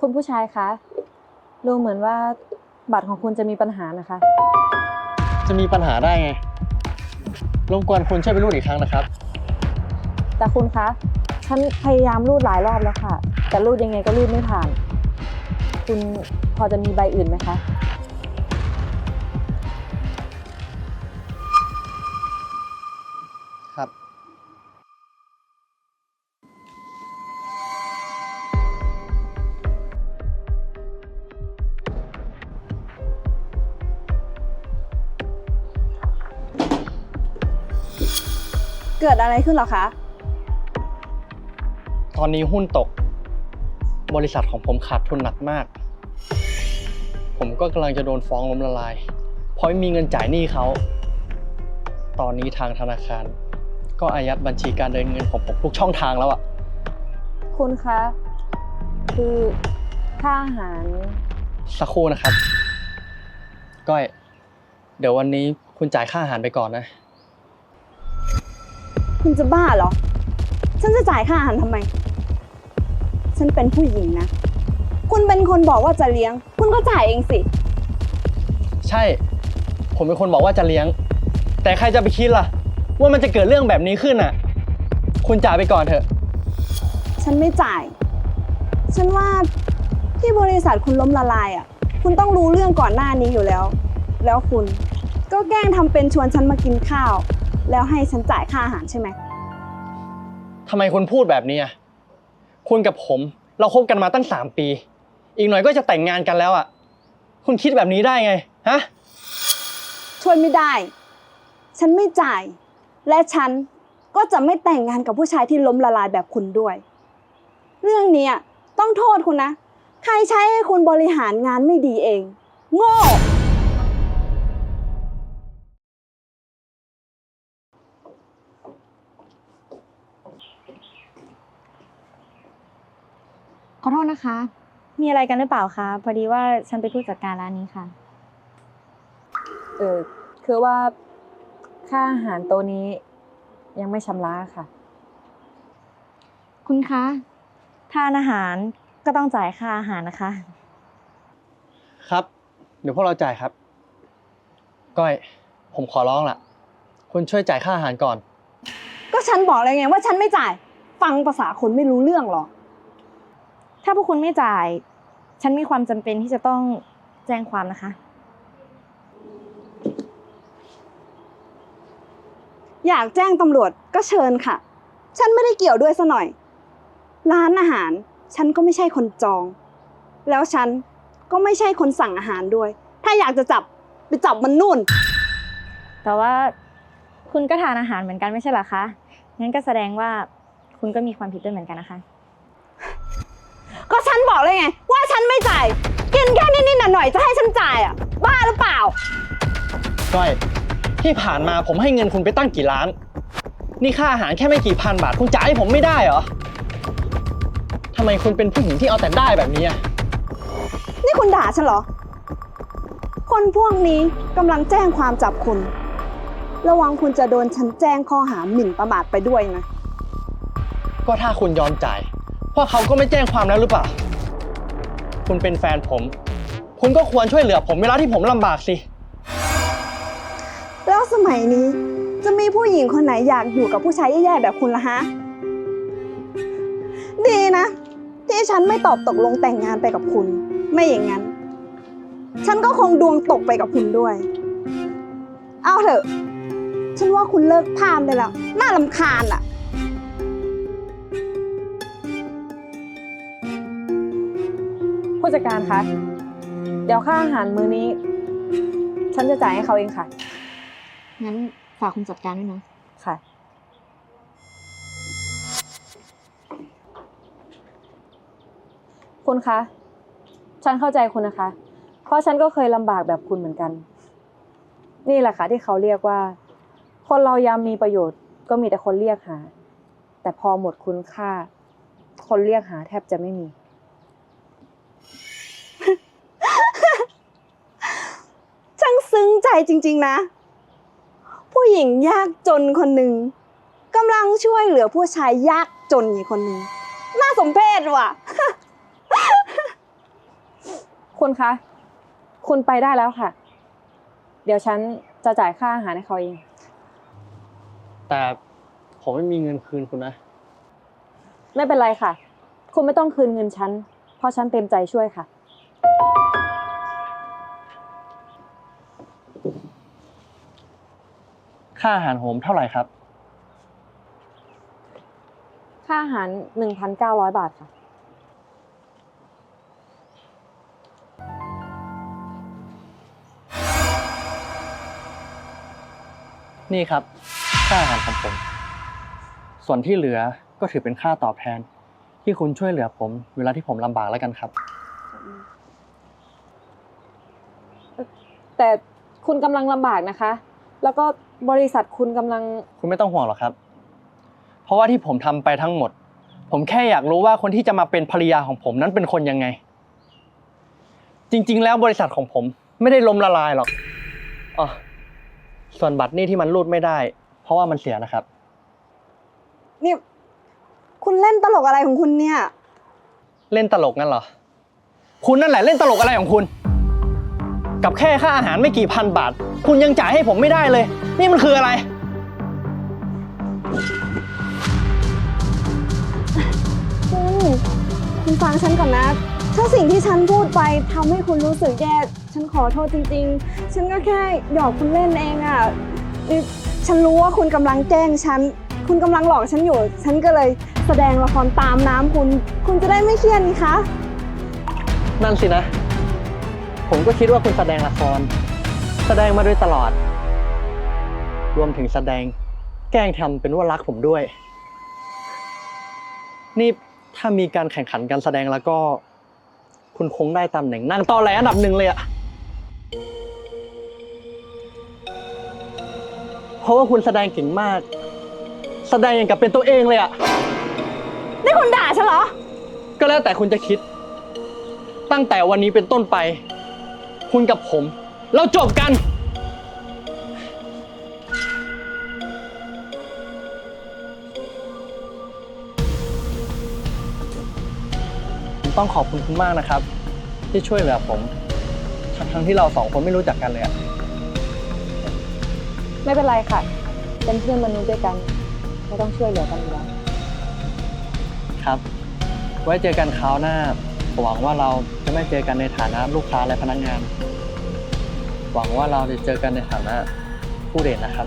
คุณผู้ชายคะดูเหมือนว่าบัตรของคุณจะมีปัญหานะคะ จะมีปัญหาได้ไง รบกวนคุณช่วยไปรูดอีกครั้งนะครับ แต่คุณคะฉันพยายามรูดหลายรอบแล้วค่ะ แต่รูดยังไงก็รูดไม่ผ่าน คุณพอจะมีใบอื่นไหมคะ เกิดอะไรขึ้นเหรอคะ ตอนนี้หุ้นตก บริษัทของผมขาดทุนหนักมาก ผมก็กำลังจะโดนฟ้องล้มละลาย เพราะไม่มีเงินจ่ายหนี้เขา ตอนนี้ทางธนาคาร ก็อายัดบัญชีการเดินเงินของผมทุกช่องทางแล้วอะคุณคะ คือค่าอาหารสักครู่นะครับ ก้อย เดี๋ยววันนี้คุณจ่ายค่าอาหารไปก่อนนะ คุณจะบ้าเหรอ ฉันจะจ่ายค่าอาหารทำไม ฉันเป็นผู้หญิงนะ คุณเป็นคนบอกว่าจะเลี้ยง คุณก็จ่ายเองสิ ใช่ ผมเป็นคนบอกว่าจะเลี้ยง แต่ใครจะไปคิดล่ะ ว่ามันจะเกิดเรื่องแบบนี้ขึ้นอะ คุณจ่ายไปก่อนเถอะ ฉันไม่จ่าย ฉันว่าที่บริษัทคุณล้มละลายอะ คุณต้องรู้เรื่องก่อนหน้านี้อยู่แล้ว แล้วคุณก็แกล้งทำเป็นชวนฉันมากินข้าว แล้วให้ฉันจ่ายค่าอาหารใช่ไหม ทำไมคุณพูดแบบนี้อะคุณกับผม เราคบกันมาตั้งสามปี อีกหน่อยก็จะแต่งงานกันแล้วอะ คุณคิดแบบนี้ได้ไง ฮะ ช่วยไม่ได้ ฉันไม่จ่าย และฉันก็จะไม่แต่งงานกับผู้ชายที่ล้มละลายแบบคุณด้วย เรื่องเนี้ยต้องโทษคุณนะ ใครใช้ให้คุณบริหารงานไม่ดีเอง โง่ ษนะคะ มีอะไรกันหรือเปล่าคะ พอดีว่าฉันเป็นผู้จัดการร้านนี้ค่ะ เออคือว่าค่าอาหารโตัวนี้ยังไม่ชำระค่ะ คุณคะ ทานอาหารก็ต้องจ่ายค่าอาหารนะคะ ครับ เดี๋ยวพวกเราจ่ายครับ ก้อย ผมขอร้องล่ะคุณช่วยจ่ายค่าอาหารก่อน ก็ฉันบอกเลยไงว่าฉันไม่จ่าย ฟังภาษาคนไม่รู้เรื่องหรอ ถ้าพวกคุณไม่จ่าย ฉันมีความจำเป็นที่จะต้องแจ้งความนะคะ อยากแจ้งตำรวจก็เชิญค่ะ ฉันไม่ได้เกี่ยวด้วยซะหน่อย ร้านอาหาร ฉันก็ไม่ใช่คนจอง แล้วฉันก็ไม่ใช่คนสั่งอาหารด้วย ถ้าอยากจะจับไปจับมันนู่น แต่ว่าคุณก็ทานอาหารเหมือนกันไม่ใช่เหรอคะ งั้นก็แสดงว่าคุณก็มีความผิดด้วยเหมือนกันนะคะก็ ฉันบอกเลยไง ว่าฉันไม่จ่าย กินแค่นิดๆหน่อยๆจะให้ฉันจ่ายอะ บ้าหรือเปล่า ก้อย ที่ผ่านมาผมให้เงินคุณไปตั้งกี่ล้าน นี่ค่าอาหารแค่ไม่กี่พันบาทคุณจ่ายให้ผมไม่ได้เหรอทำไมคุณเป็นผู้หญิงที่เอาแต่ได้แบบนี้อะนี่คุณด่าฉันเหรอ คนพวกนี้กำลังแจ้งความจับคุณ ระวังคุณจะโดนฉันแจ้งข้อหาหมิ่นประมาทไปด้วยนะ ก็ถ้าคุณยอมจ่ายพ วกเขาก็ไม่แจ้งความแล้วหรือเปล่า คุณเป็นแฟนผม คุณก็ควรช่วยเหลือผมเวลาที่ผมลำบากสิ แล้วสมัยนี้จะมีผู้หญิงคนไหนอยากอยู่กับผู้ชายแย่ๆแบบคุณล่ะฮะ ดีนะ ที่ฉันไม่ตอบตกลงแต่งงานไปกับคุณ ไม่อย่างนั้น ฉันก็คงดวงตกไปกับคุณด้วย เอาเถอะ ฉันว่าคุณเลิกพามได้แล้ว น่าลำคาญอะ ผู้จัดการคะ เดี๋ยวค่าอาหารมื้อนี้ ฉันจะจ่ายให้เขาเองค่ะ งั้นฝากคุณจัดการด้วยนะ ค่ะ คุณคะ ฉันเข้าใจคุณนะคะ เพราะฉันก็เคยลำบากแบบคุณเหมือนกัน นี่แหละค่ะที่เขาเรียกว่า คนเรายามมีประโยชน์ก็มีแต่คนเรียกหา แต่พอหมดคุณค่า คนเรียกหาแทบจะไม่มี ช่างซึ้งใจจริงๆนะ ผู้หญิงยากจนคนหนึ่งกำลังช่วยเหลือผู้ชายยากจนอีกคนหนึ่งน่าสมเพชว่ะ คุณคะ คุณไปได้แล้วค่ะ เดี๋ยวฉันจะจ่ายค่าอาหารให้เขาเอง แต่ผมไม่มีเงินคืนคุณนะ ไม่เป็นไรค่ะ คุณไม่ต้องคืนเงินฉัน เพราะฉันเต็มใจช่วยค่ะ ค่าอาหารผมเท่าไหร่ครับ ค่าอาหาร 1,900 บาทค่ะ นี่ครับ ค่าอาหารของผม ส่วนที่เหลือก็ถือเป็นค่าตอบแทน ที่คุณช่วยเหลือผม เวลาที่ผมลำบากแล้วกันครับ แต่คุณกำลังลำบากนะคะ แล้วก็บริษัทคุณกำลัง คุณไม่ต้องห่วงหรอกครับ เพราะว่าที่ผมทำไปทั้งหมด ผมแค่อยากรู้ว่าคนที่จะมาเป็นภรรยาของผมนั้นเป็นคนยังไง จริง ๆ แล้วบริษัทของผมไม่ได้ล้มละลายหรอกอ๋อส่วนบัตรนี่ที่มันรูดไม่ได้ เพราะว่ามันเสียนะครับนี่คุณเล่นตลกอะไรของคุณเนี่ย เล่นตลกงั้นเหรอ คุณนั่นแหละเล่นตลกอะไรของคุณ กับแค่ค่าอาหารไม่กี่พันบาท คุณยังจ่ายให้ผมไม่ได้เลย นี่มันคืออะไร คุณคุณฟังฉันก่อนนะ ถ้าสิ่งที่ฉันพูดไปทำให้คุณรู้สึกแย่ ฉันขอโทษจริง ๆ ฉันก็แค่หยอกคุณเล่นเองอะนี่ฉันรู้ว่าคุณกำลังแกล้งฉัน คุณกำลังหลอกฉันอยู่ ฉันก็เลยแสดงละครตามน้ำคุณ คุณจะได้ไม่เครียดนี่คะ นั่นสินะ ผมก็คิดว่าคุณแสดงละคร แสดงมาโดยตลอด รวมถึงแสดงแกล้งทำเป็นว่ารักผมด้วย นี่ถ้ามีการแข่งขันการแสดงแล้วก็ คุณคงได้ตำแหน่งนั่งตอแหลอันดับหนึ่งเลยอะเพราะว่าคุณแสดงเก่งมาก แสดงอย่างกับเป็นตัวเองเลยอะนี่คุณด่าฉันเหรอ ก็แล้วแต่คุณจะคิด ตั้งแต่วันนี้เป็นต้นไป คุณกับผม เราจบกัน ผมต้องขอบคุณคุณมากนะครับ ที่ช่วยเหลือผม ทั้งๆที่เราสองคนไม่รู้จักกันเลยอะไม่เป็นไรค่ะ เป็นเพื่อนมนุษย์ด้วยกัน ไม่ต้องช่วยเหลือกันอยู่แล้ว ครับ ไว้เจอกันคราวหน้าหวังว่าเรา จะไม่เจอกันในฐานะลูกค้าและพนักงาน หวังว่าเราจะเจอกันในฐานะผู้เดทนะครับ